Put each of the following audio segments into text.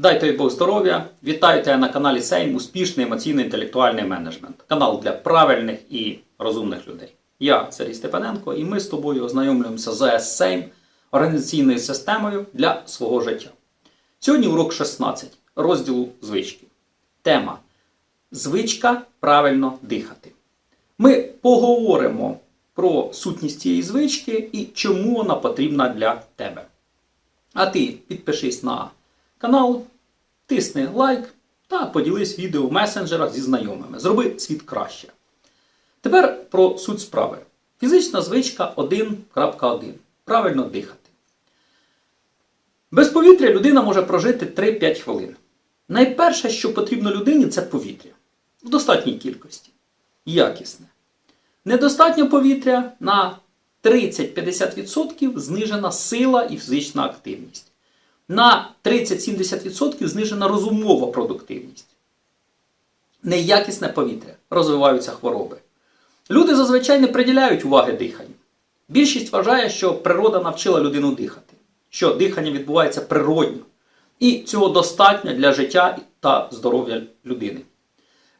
Дайте їй Бог здоров'я! Вітаю тебе на каналі Сейм Успішний емоційно-інтелектуальний менеджмент. Канал для правильних і розумних людей. Я Сергій Степаненко, і ми з тобою ознайомлюємося з Сейм організаційною системою для свого життя. Сьогодні урок 16 розділу звички. Тема Звичка правильно дихати. Ми поговоримо про сутність цієї звички і чому вона потрібна для тебе. А ти підпишись на канал, тисни лайк та поділись відео в месенджерах зі знайомими. Зроби світ краще. Тепер про суть справи. Фізична звичка 1.1. Правильно дихати. Без повітря людина може прожити 3-5 хвилин. Найперше, що потрібно людині, це повітря. В достатній кількості. Якісне. Недостатньо повітря на 30-50% знижена сила і фізична активність. На 30-70% знижена розумова продуктивність. Неякісне повітря. Розвиваються хвороби. Люди зазвичай не приділяють уваги диханню. Більшість вважає, що природа навчила людину дихати, що дихання відбувається природньо. І цього достатньо для життя та здоров'я людини.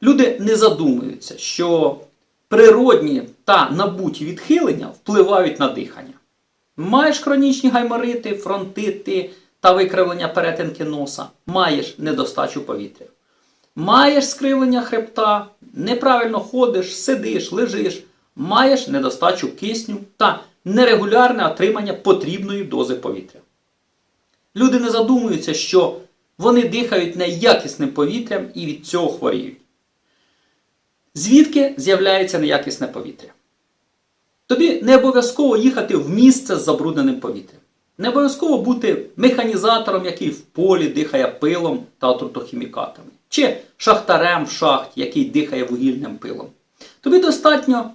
Люди не задумуються, що природні та набуті відхилення впливають на дихання. Маєш хронічні гайморити, фронтити та викривлення перетинки носа, маєш недостачу повітря. Маєш скривлення хребта, неправильно ходиш, сидиш, лежиш, маєш недостачу кисню та нерегулярне отримання потрібної дози повітря. Люди не задумуються, що вони дихають неякісним повітрям і від цього хворіють. Звідки з'являється неякісне повітря? Тобі не обов'язково їхати в місце з забрудненим повітрям. Не обов'язково бути механізатором, який в полі дихає пилом та отрутохімікатами, чи шахтарем в шахті, який дихає вугільним пилом. Тобі достатньо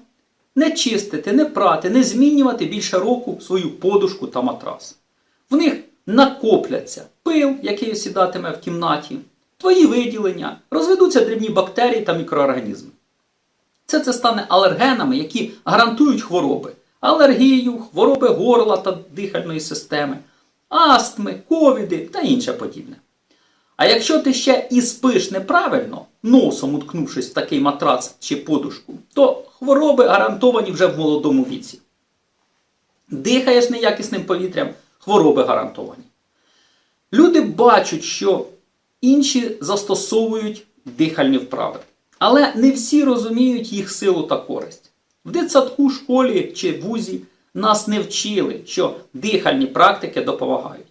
не чистити, не прати, не змінювати більше року свою подушку та матрас. В них накопляться пил, який осідатиме в кімнаті, твої виділення, розведуться дрібні бактерії та мікроорганізми. Це це стане алергенами, які гарантують хвороби. Алергію, хвороби горла та дихальної системи, астми, ковіди та інше подібне. А якщо ти ще і спиш неправильно, носом уткнувшись в такий матрац чи подушку, то хвороби гарантовані вже в молодому віці. Дихаєш неякісним повітрям, хвороби гарантовані. Люди бачать, що інші застосовують дихальні вправи. Але не всі розуміють їх силу та користь. В дитсадку, школі чи вузі нас не вчили, що дихальні практики допомагають.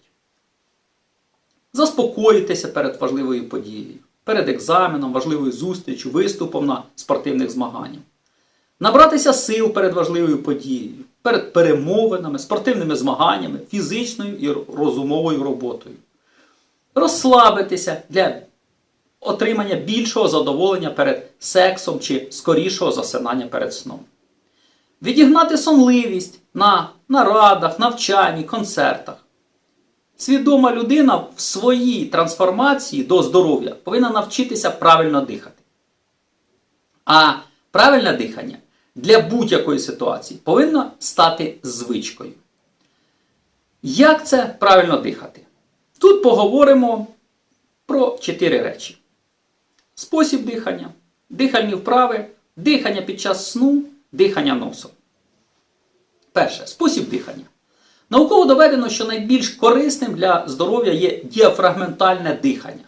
Заспокоїтися перед важливою подією, перед екзаменом, важливою зустрічю, виступом на спортивних змаганнях. Набратися сил перед важливою подією, перед перемовинами, спортивними змаганнями, фізичною і розумовою роботою. Розслабитися для отримання більшого задоволення перед сексом чи скорішого засинання перед сном. Відігнати сонливість на нарадах, навчанні, концертах. Свідома людина в своїй трансформації до здоров'я повинна навчитися правильно дихати. А правильне дихання для будь-якої ситуації повинно стати звичкою. Як це правильно дихати? Тут поговоримо про чотири речі: спосіб дихання, дихальні вправи, дихання під час сну, дихання носом. Перше спосіб дихання. Науково доведено, що найбільш корисним для здоров'я є діафрагментальне дихання.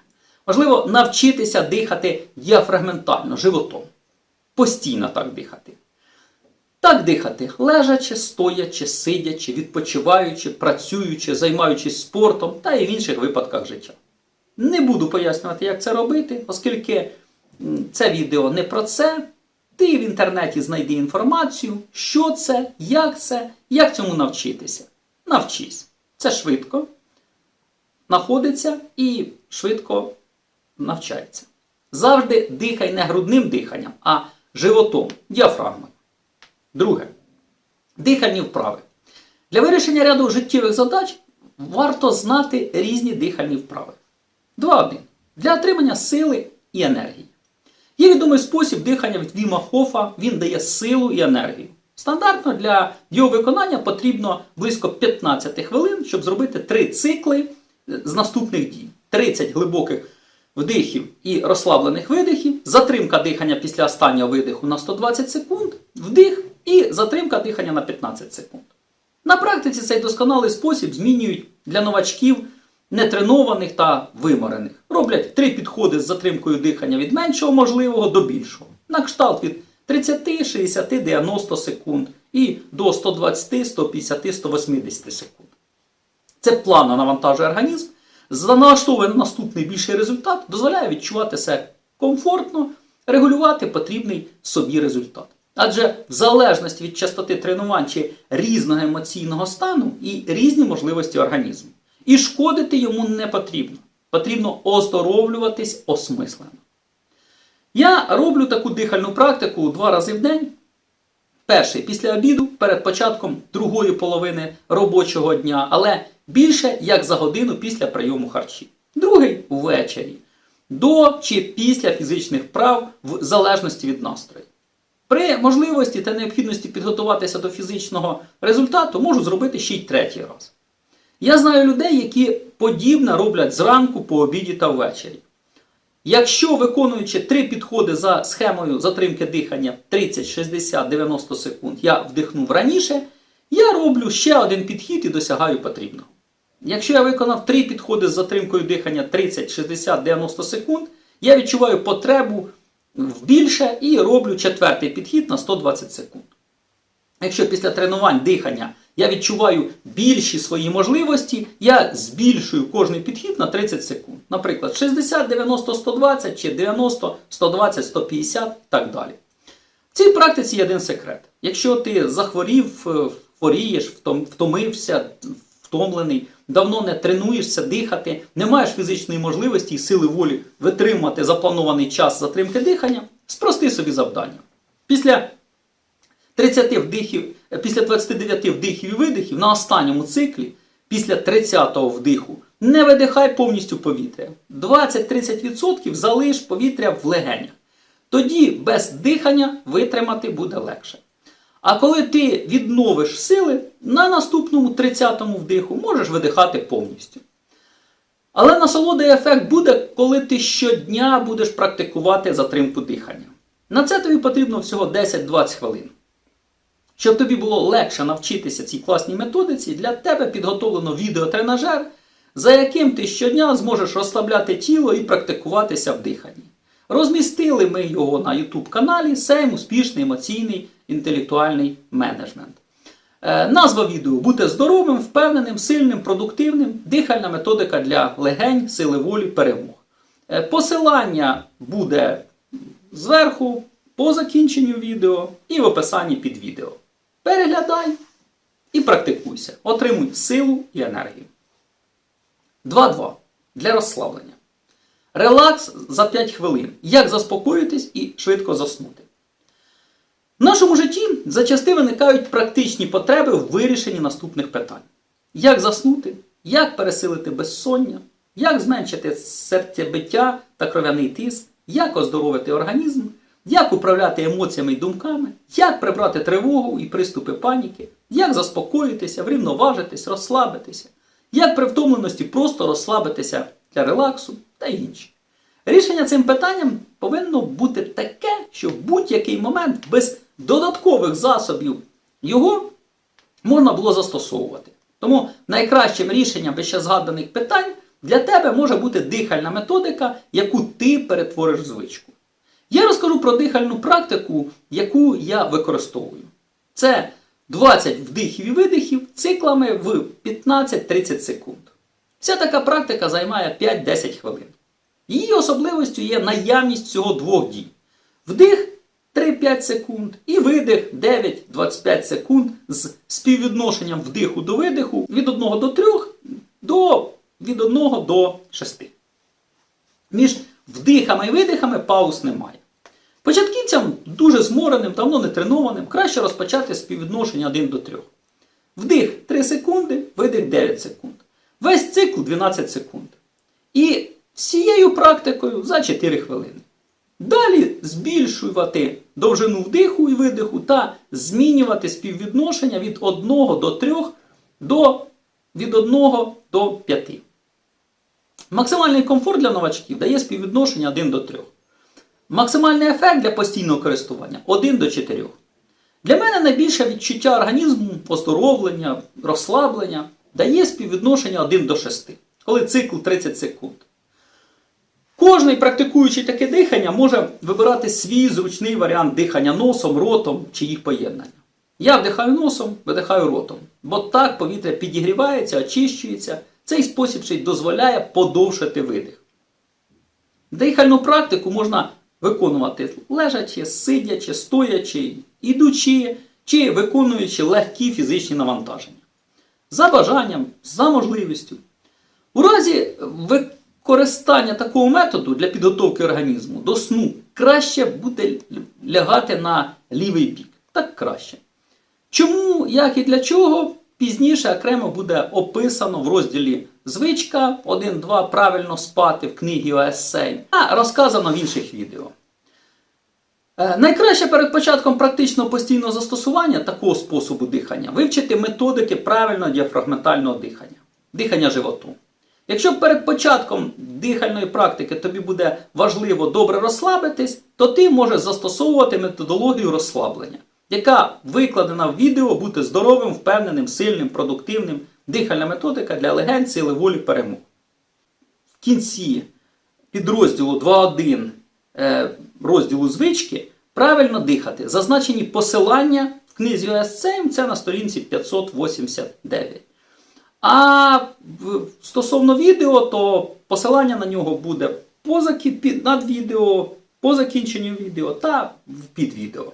Важливо навчитися дихати діафрагментально, животом. Постійно так дихати. Так дихати, лежачи, стоячи, сидячи, відпочиваючи, працюючи, займаючись спортом та і в інших випадках життя. Не буду пояснювати, як це робити, оскільки це відео не про це. Ти в інтернеті знайди інформацію, що це, як це, як цьому навчитися. Навчись. Це швидко знаходиться і швидко навчається. Завжди дихай не грудним диханням, а животом, діафрагмою. Друге. Дихальні вправи. Для вирішення ряду життєвих задач варто знати різні дихальні вправи. 2.1. Для отримання сили і енергії. Є відомий спосіб дихання від Віма Хофа, він дає силу і енергію. Стандартно для його виконання потрібно близько 15 хвилин, щоб зробити три цикли з наступних дій. 30 глибоких вдихів і розслаблених видихів, затримка дихання після останнього видиху на 120 секунд, вдих і затримка дихання на 15 секунд. На практиці цей досконалий спосіб змінюють для новачків нетренованих та виморених. Роблять три підходи з затримкою дихання від меншого можливого до більшого. На кшталт від 30, 60, 90 секунд і до 120, 150, 180 секунд. Це плавно навантажує організм, налаштовує на наступний більший результат, дозволяє відчувати себе комфортно, регулювати потрібний собі результат. Адже в залежності від частоти тренувань чи різного емоційного стану і різні можливості організму. І шкодити йому не потрібно. Потрібно оздоровлюватись осмислено. Я роблю таку дихальну практику два рази в день. Перший після обіду, перед початком другої половини робочого дня, але більше як за годину після прийому харчів. Другий ввечері. До чи після фізичних вправ в залежності від настрою. При можливості та необхідності підготуватися до фізичного результату можу зробити ще й третій раз. Я знаю людей, які подібне роблять зранку, по обіді та ввечері. Якщо виконуючи три підходи за схемою затримки дихання 30, 60, 90 секунд, я вдихнув раніше, я роблю ще один підхід і досягаю потрібного. Якщо я виконав три підходи з затримкою дихання 30, 60, 90 секунд, я відчуваю потребу в більше і роблю четвертий підхід на 120 секунд. Якщо після тренувань дихання я відчуваю більші свої можливості, я збільшую кожний підхід на 30 секунд. Наприклад, 60, 90, 120 чи 90, 120, 150 так далі. В цій практиці є один секрет. Якщо ти захворів, е, хворієш, втомився, втомлений, давно не тренуєшся дихати, не маєш фізичної можливості і сили волі витримати запланований час затримки дихання, спрости собі завдання. Після 30 вдихів, після 29 вдихів і видихів на останньому циклі, після 30-го вдиху, не видихай повністю повітря. 20-30% залиш повітря в легенях. Тоді без дихання витримати буде легше. А коли ти відновиш сили, на наступному 30-му вдиху можеш видихати повністю. Але насолода і ефект буде, коли ти щодня будеш практикувати затримку дихання. На це тобі потрібно всього 10-20 хвилин. Щоб тобі було легше навчитися цій класній методиці, для тебе підготовлено відеотренажер, за яким ти щодня зможеш розслабляти тіло і практикуватися в диханні. Розмістили ми його на YouTube каналі Сейм успішний емоційний інтелектуальний менеджмент. Е, назва відео Бути здоровим, впевненим, сильним, продуктивним, дихальна методика для легень, сили волі, перемог. Е, посилання буде зверху, по закінченню відео і в описанні під відео. Переглядай і практикуйся. Отримуй силу і енергію. 2.2. Для розслаблення. Релакс за 5 хвилин. Як заспокоїтись і швидко заснути. В нашому житті зачасти виникають практичні потреби в вирішенні наступних питань: як заснути, як пересилити безсоння, як зменшити серцебиття та кров'яний тиск, як оздоровити організм, як управляти емоціями і думками, як прибрати тривогу і приступи паніки, як заспокоїтися, врівноважитись, розслабитися, як при втомленості просто розслабитися для релаксу та інші. Рішення цим питанням повинно бути таке, що в будь-який момент без додаткових засобів його можна було застосовувати. Тому найкращим рішенням вище згаданих питань для тебе може бути дихальна методика, яку ти перетвориш в звичку. Я розкажу про дихальну практику, яку я використовую. Це 20 вдихів і видихів циклами в 15-30 секунд. Вся така практика займає 5-10 хвилин. Її особливістю є наявність всього двох дій. Вдих 3-5 секунд і видих 9-25 секунд з співвідношенням вдиху до видиху від 1 до 3 до від 1 до 6. Між вдихами і видихами пауз немає. Початківцям дуже змореним, давно не тренованим, краще розпочати співвідношення 1 до 3. Вдих 3 секунди, видих 9 секунд. Весь цикл 12 секунд. І цією практикою за 4 хвилини. Далі збільшувати довжину вдиху і видиху та змінювати співвідношення від 1 до 3 до від 1 до 5. Максимальний комфорт для новачків дає співвідношення 1 до 3. Максимальний ефект для постійного користування 1 до 4. Для мене найбільше відчуття організму, оздоровлення, розслаблення дає співвідношення 1 до 6, коли цикл 30 секунд. Кожний практикуючий таке дихання може вибирати свій зручний варіант дихання носом, ротом чи їх поєднання. Я вдихаю носом, видихаю ротом, бо так повітря підігрівається, очищується. Цей спосіб ще й дозволяє подовшити видих. Дихальну практику можна виконувати лежачи, сидячи, стоячи, ідучи чи виконуючи легкі фізичні навантаження. За бажанням, за можливістю. У разі використання такого методу для підготовки організму до сну краще буде лягати на лівий бік. Так краще. Чому, як і для чого, пізніше окремо буде описано в розділі Звичка 1-2 правильно спати в книгі ОС7, а розказано в інших відео. Е, Найкраще перед початком практичного постійного застосування такого способу дихання вивчити методики правильного діафрагментального дихання, дихання животу. Якщо перед початком дихальної практики тобі буде важливо добре розслабитись, то ти можеш застосовувати методологію розслаблення, яка викладена в відео бути здоровим, впевненим, сильним, продуктивним, дихальна методика для легень, сили волі перемог. В кінці підрозділу 2.1 е, розділу звички правильно дихати. Зазначені посилання в книзі ОСЦ, це на сторінці 589. А стосовно відео, то посилання на нього буде поза під- над відео, по закінченню відео та під відео.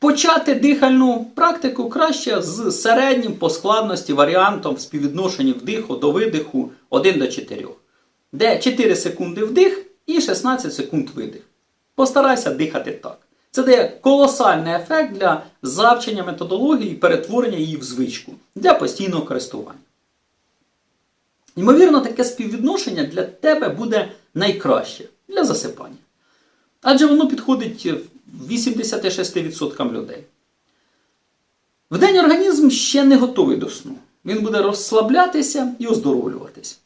Почати дихальну практику краще з середнім по складності варіантом в співвідношенні вдиху до видиху 1 до 4, де 4 секунди вдих і 16 секунд видих. Постарайся дихати так. Це дає колосальний ефект для завчення методології і перетворення її в звичку для постійного користування. Ймовірно, таке співвідношення для тебе буде найкраще для засипання. Адже воно підходить 86% людей. Вдень організм ще не готовий до сну. Він буде розслаблятися і оздоровлюватись.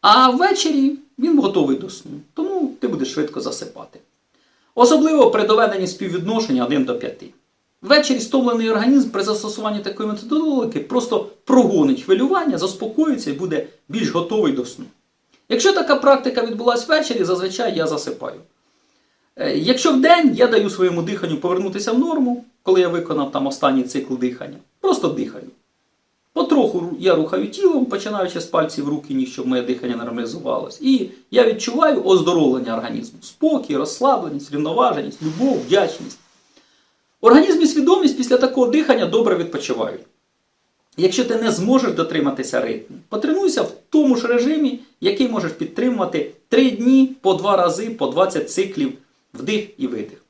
А ввечері він готовий до сну, тому ти будеш швидко засипати. Особливо при доведенні співвідношення 1 до 5. Ввечері стомлений організм при застосуванні такої методології просто прогонить хвилювання, заспокоїться і буде більш готовий до сну. Якщо така практика відбулася ввечері, зазвичай я засипаю. Е, Якщо вдень я даю своєму диханню повернутися в норму, коли я виконав там останній цикл дихання, просто дихаю. Потроху я рухаю тілом, починаючи з пальців рук і ніг, щоб моє дихання нормалізувалось. І я відчуваю оздоровлення організму, спокій, розслабленість, рівноваженість, любов, вдячність. Організм і свідомість після такого дихання добре відпочивають. Якщо ти не зможеш дотриматися ритму, потренуйся в тому ж режимі, який можеш підтримувати 3 дні по 2 рази по 20 циклів вдих і видих.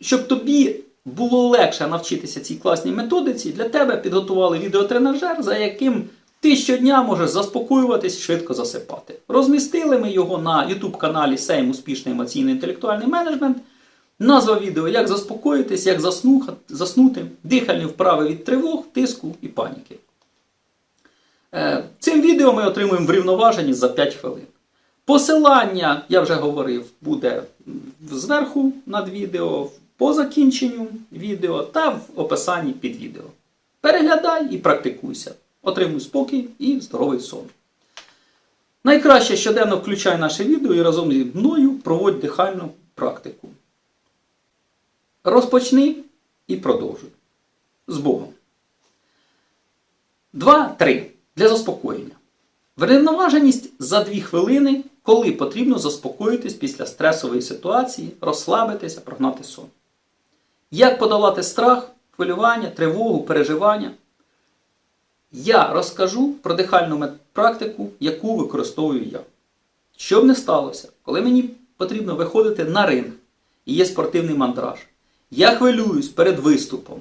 Щоб тобі було легше навчитися цій класній методиці, для тебе підготували відеотренажер, за яким ти щодня можеш заспокоюватись, швидко засипати. Розмістили ми його на YouTube каналі Сейм Успішний емоційно-інтелектуальний менеджмент. Назва відео Як заспокоїтись, як заснути, дихальні вправи від тривог, тиску і паніки. Е, Цим відео ми отримуємо врівноважені за 5 хвилин. Посилання, я вже говорив, буде зверху над відео, по закінченню відео та в описанні під відео. Переглядай і практикуйся. Отримуй спокій і здоровий сон. Найкраще щоденно включай наше відео і разом зі мною проводь дихальну практику. Розпочни і продовжуй. З Богом. 2-3. Для заспокоєння. Врівноваженість за 2 хвилини, коли потрібно заспокоїтись після стресової ситуації, розслабитися, прогнати сон. Як подолати страх, хвилювання, тривогу, переживання? Я розкажу про дихальну практику, яку використовую я. Що б не сталося, коли мені потрібно виходити на ринг і є спортивний мандраж, я хвилююсь перед виступом,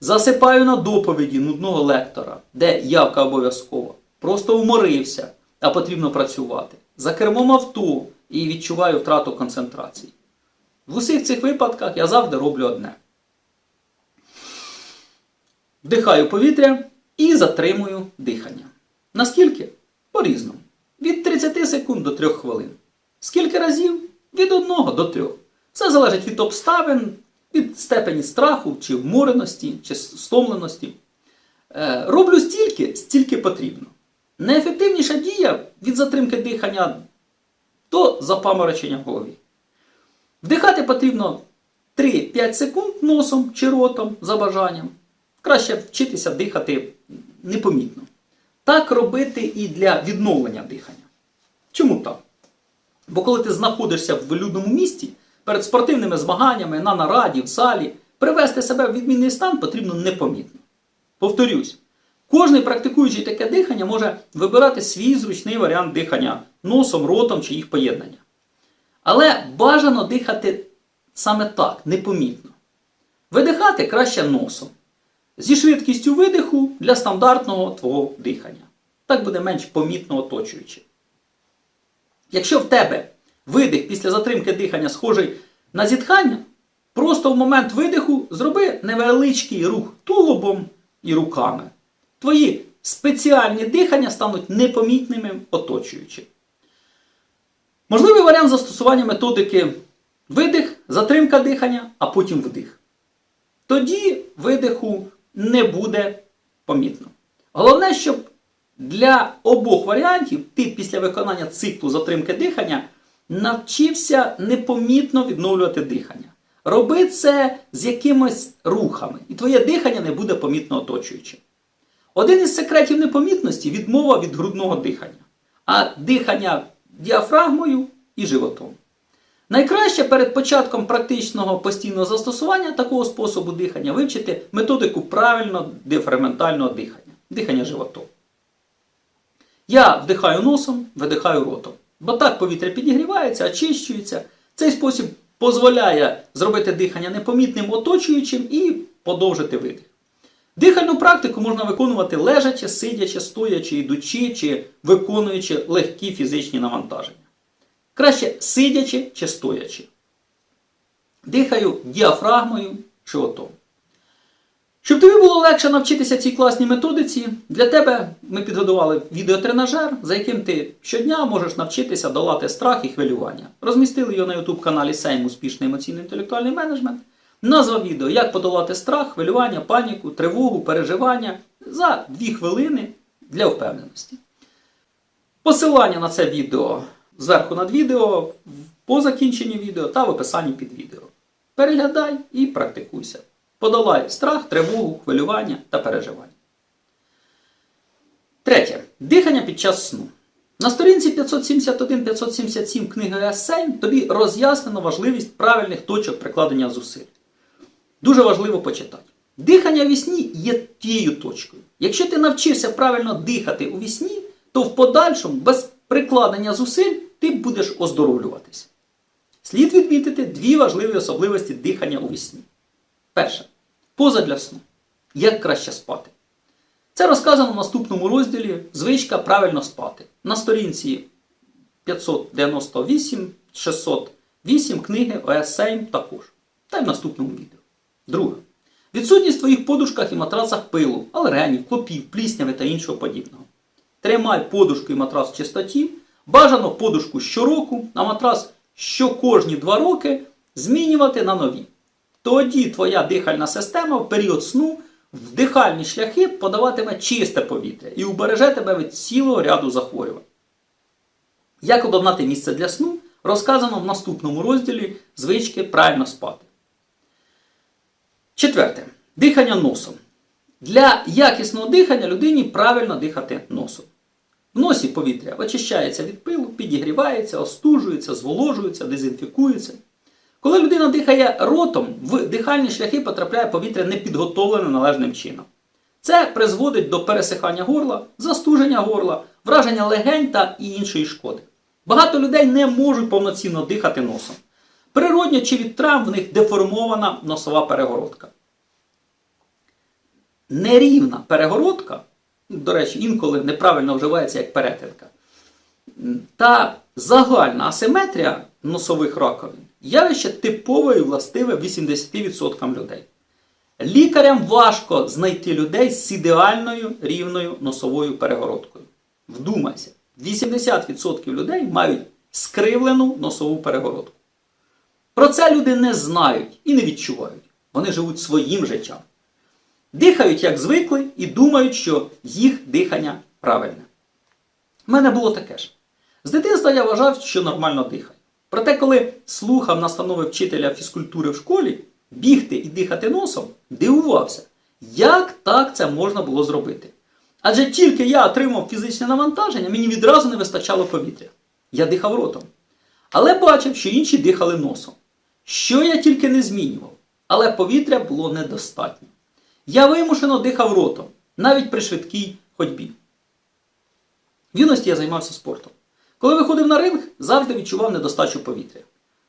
засипаю на доповіді нудного лектора, де явка обов'язкова, просто вморився, а потрібно працювати, за кермом авто і відчуваю втрату концентрації. В усіх цих випадках я завжди роблю одне. Вдихаю повітря і затримую дихання. Наскільки? По-різному. від 30 секунд до 3 хвилин. Скільки разів? Від 1 до 3. Це залежить від обставин, від степені страху, чи вмореності, чи стомленості. Е, Роблю стільки, стільки потрібно. Найефективніша дія від затримки дихання до запаморочення в голові. Вдихати потрібно 3-5 секунд носом чи ротом за бажанням. Краще вчитися дихати непомітно. Так робити і для відновлення дихання. Чому так? Бо коли ти знаходишся в людному місті, перед спортивними змаганнями, на нараді, в залі, привести себе в відмінний стан потрібно непомітно. Повторюсь, кожний практикуючий таке дихання може вибирати свій зручний варіант дихання носом, ротом чи їх поєднання. Але бажано дихати саме так, непомітно. Видихати краще носом. Зі швидкістю видиху для стандартного твого дихання. Так буде менш помітно оточуючи. Якщо в тебе видих після затримки дихання схожий на зітхання, просто в момент видиху зроби невеличкий рух тулубом і руками. Твої спеціальні дихання стануть непомітними оточуючи. Можливий варіант застосування методики видих, затримка дихання, а потім вдих. Тоді видиху не буде помітно. Головне, щоб для обох варіантів ти після виконання циклу затримки дихання навчився непомітно відновлювати дихання. Роби це з якимись рухами, і твоє дихання не буде помітно оточуючим. Один із секретів непомітності відмова від грудного дихання, а дихання діафрагмою і животом. Найкраще перед початком практичного постійного застосування такого способу дихання вивчити методику правильного диферментального дихання, дихання животом. Я вдихаю носом, видихаю ротом. Бо так повітря підігрівається, очищується. Цей спосіб дозволяє зробити дихання непомітним оточуючим і подовжити видих. Дихальну практику можна виконувати лежачи, сидячи, стоячи, йдучи чи виконуючи легкі фізичні навантаження. Краще сидячи чи стоячи. Дихаю діафрагмою чи отом. Щоб тобі було легше навчитися цій класній методиці, для тебе ми підготували відеотренажер, за яким ти щодня можеш навчитися долати страх і хвилювання. Розмістили його на YouTube каналі Сейм Успішний емоційно-інтелектуальний менеджмент. Назва відео Як подолати страх, хвилювання, паніку, тривогу, переживання за 2 хвилини для впевненості. Посилання на це відео зверху над відео, по закінченні відео та в описанні під відео. Переглядай і практикуйся. Подолай страх, тривогу, хвилювання та переживання. Третє. Дихання під час сну. На сторінці 571-577 книги Есейм тобі роз'яснено важливість правильних точок прикладення зусиль. Дуже важливо почитати. Дихання в вісні є тією точкою. Якщо ти навчишся правильно дихати у вісні, то в подальшому без прикладення зусиль ти будеш оздоровлюватися. Слід відмітити дві важливі особливості дихання у вісні. Перше. Поза для сну. Як краще спати. Це розказано в наступному розділі Звичка правильно спати. На сторінці 598, 608 книги ОС7 також. Та й в наступному відео. Друге. Відсутність в твоїх подушках і матрацах пилу, алергенів, клопів, плісняви та іншого подібного. Тримай подушку і матрас в чистоті. Бажано подушку щороку, а матрас щокожні 2 роки змінювати на нові. Тоді твоя дихальна система в період сну в дихальні шляхи подаватиме чисте повітря і убереже тебе від цілого ряду захворювань. Як обладнати місце для сну, розказано в наступному розділі звички правильно спати. Четверте. Дихання носом. Для якісного дихання людині правильно дихати носом. В носі повітря очищається від пилу, підігрівається, остужується, зволожується, дезінфікується. Коли людина дихає ротом, в дихальні шляхи потрапляє повітря непідготовлене належним чином. Це призводить до пересихання горла, застуження горла, враження легень та іншої шкоди. Багато людей не можуть повноцінно дихати носом. Природньо чи від травм в них деформована носова перегородка. Нерівна перегородка, до речі, інколи неправильно вживається як перетинка, та загальна асиметрія носових раковин явище типове і властиве 80% людей. Лікарям важко знайти людей з ідеальною рівною носовою перегородкою. Вдумайся, 80% людей мають скривлену носову перегородку. Про це люди не знають і не відчувають. Вони живуть своїм життям. Дихають, як звикли, і думають, що їх дихання правильне. У мене було таке ж. З дитинства я вважав, що нормально дихаю. Проте, коли слухав настанови вчителя фізкультури в школі, бігти і дихати носом, дивувався, як так це можна було зробити. Адже тільки я отримав фізичне навантаження, мені відразу не вистачало повітря. Я дихав ротом. Але бачив, що інші дихали носом. Що я тільки не змінював, але повітря було недостатньо. Я вимушено дихав ротом, навіть при швидкій ходьбі. В юності я займався спортом. Коли виходив на ринг, завжди відчував недостачу повітря.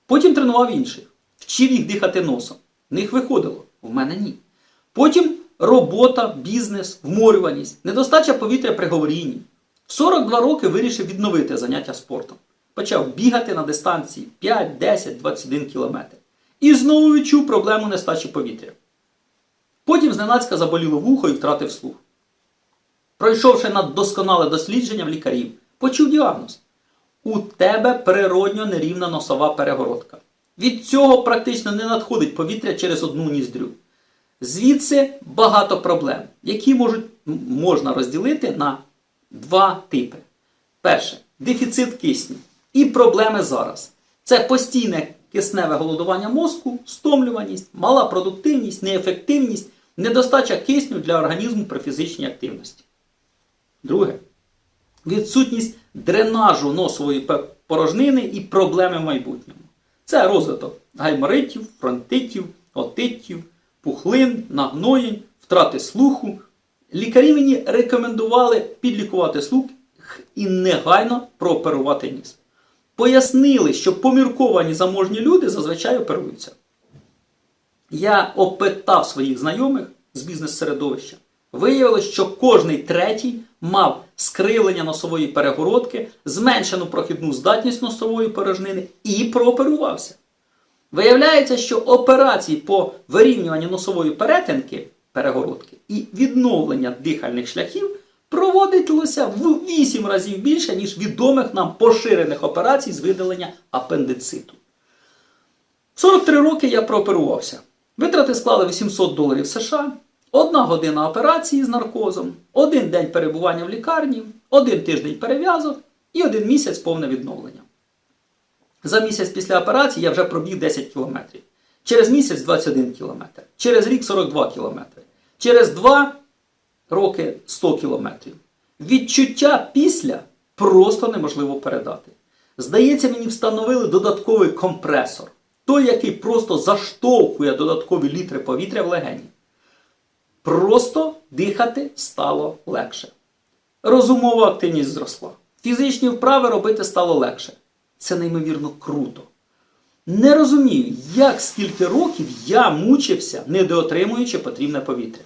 Потім тренував інших, вчив їх дихати носом. В них виходило, в мене ні. Потім робота, бізнес, вморюваність, недостача повітря при говорінні. В 42 роки вирішив відновити заняття спортом. Почав бігати на дистанції 5, 10, 21 кілометр. І знову відчув проблему нестачі повітря. Потім зненацька заболіло вухо і втратив слух. Пройшовши наддосконале дослідження в лікарів, почув діагноз. У тебе природньо нерівна носова перегородка. Від цього практично не надходить повітря через одну ніздрю. Звідси багато проблем, які можуть, можна розділити на два типи. Перше дефіцит кисню. І проблеми зараз. Це постійне кисневе голодування мозку, стомлюваність, мала продуктивність, неефективність, недостача кисню для організму при фізичній активності. Друге відсутність дренажу носової порожнини і проблеми в майбутньому. Це розвиток гайморитів, фронтитів, отитів, пухлин, нагноєнь, втрати слуху. Лікарі мені рекомендували підлікувати слух і негайно прооперувати ніс. Пояснили, що помірковані заможні люди зазвичай оперуються. Я опитав своїх знайомих з бізнес-середовища. Виявилось, що кожний третій мав скривлення носової перегородки, зменшену прохідну здатність носової порожнини і прооперувався. Виявляється, що операції по вирівнюванню носової перетинки перегородки і відновлення дихальних шляхів проводилося в 8 разів більше, ніж відомих нам поширених операцій з видалення апендициту. 43 роки я прооперувався. Витрати склали 800 доларів США, одна година операції з наркозом, один день перебування в лікарні, один тиждень перев'язок і один місяць повне відновлення. За місяць після операції я вже пробіг 10 кілометрів. Через місяць 21 кілометр. Через рік 42 кілометри. Через 2 роки 100 кілометрів. Відчуття після просто неможливо передати. Здається, мені встановили додатковий компресор. Той, який просто заштовхує додаткові літри повітря в легені. Просто дихати стало легше. Розумова активність зросла. Фізичні вправи робити стало легше. Це неймовірно круто. Не розумію, як скільки років я мучився, недоотримуючи потрібне повітря.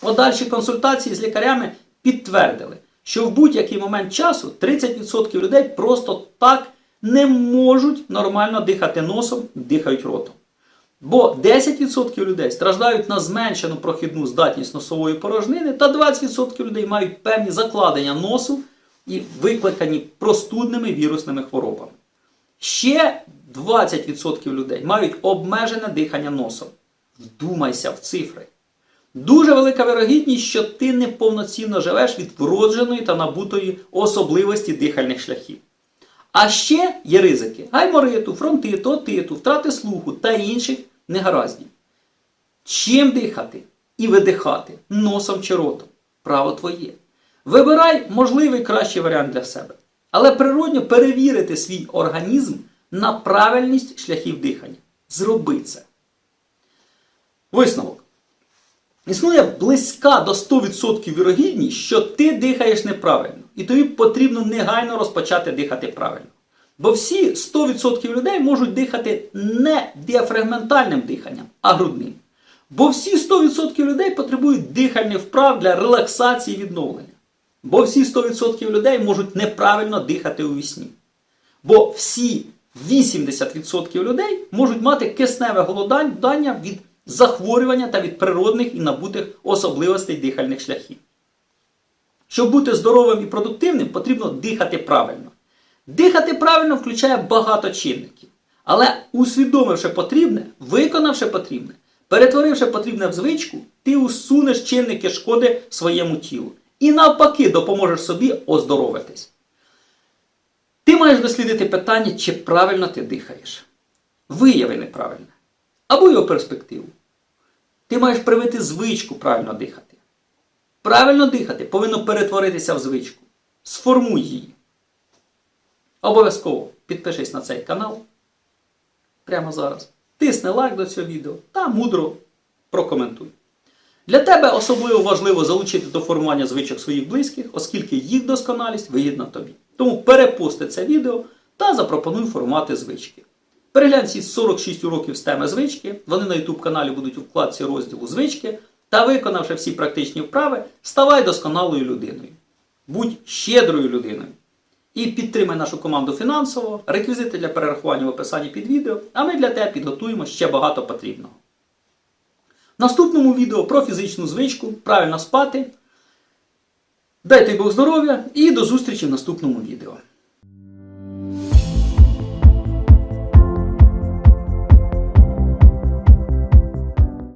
Подальші консультації з лікарями підтвердили, що в будь-який момент часу 30% людей просто так не можуть нормально дихати носом, дихають ротом. Бо 10% людей страждають на зменшену прохідну здатність носової порожнини, та 20% людей мають певні закладення носу і викликані простудними вірусними хворобами. Ще 20% людей мають обмежене дихання носом. Вдумайся в цифри. Дуже велика вирогідність, що ти неповноцінно живеш від вродженої та набутої особливості дихальних шляхів. А ще є ризики гаймориту, фронтиту, отиту, втрати слуху та інших негараздів. Чим дихати і видихати носом чи ротом? Право твоє. Вибирай можливий кращий варіант для себе. Але природньо перевірити свій організм на правильність шляхів дихання. Зроби це. Висновок. Існує близька до 100% вірогідність, що ти дихаєш неправильно, і тобі потрібно негайно розпочати дихати правильно. Бо всі 100% людей можуть дихати не діафрагментальним диханням, а грудним. Бо всі 100% людей потребують дихальних вправ для релаксації і відновлення. Бо всі 100% людей можуть неправильно дихати у вісні. Бо всі 80% людей можуть мати кисневе голодання від захворювання та від природних і набутих особливостей дихальних шляхів. Щоб бути здоровим і продуктивним, потрібно дихати правильно. Дихати правильно включає багато чинників. Але усвідомивши потрібне, виконавши потрібне, перетворивши потрібне в звичку, ти усунеш чинники шкоди своєму тілу. І навпаки допоможеш собі оздоровитись. Ти маєш дослідити питання, чи правильно ти дихаєш. Вияви неправильне. Або його перспективу. Ти маєш привити звичку правильно дихати. Правильно дихати повинно перетворитися в звичку. Сформуй її. Обов'язково підпишись на цей канал прямо зараз. Тисни лайк до цього відео та мудро прокоментуй. Для тебе особливо важливо залучити до формування звичок своїх близьких, оскільки їх досконалість вигідна тобі. Тому перепости це відео та запропонуй формувати звички. Переглянь ці 46 уроків з теми звички, вони на YouTube каналі будуть у вкладці розділу звички, та виконавши всі практичні вправи, ставай досконалою людиною. Будь щедрою людиною. І підтримай нашу команду фінансово, реквізити для перерахування в описанні під відео, а ми для тебе підготуємо ще багато потрібного. В наступному відео про фізичну звичку, правильно спати. Дайте Бог здоров'я і до зустрічі в наступному відео.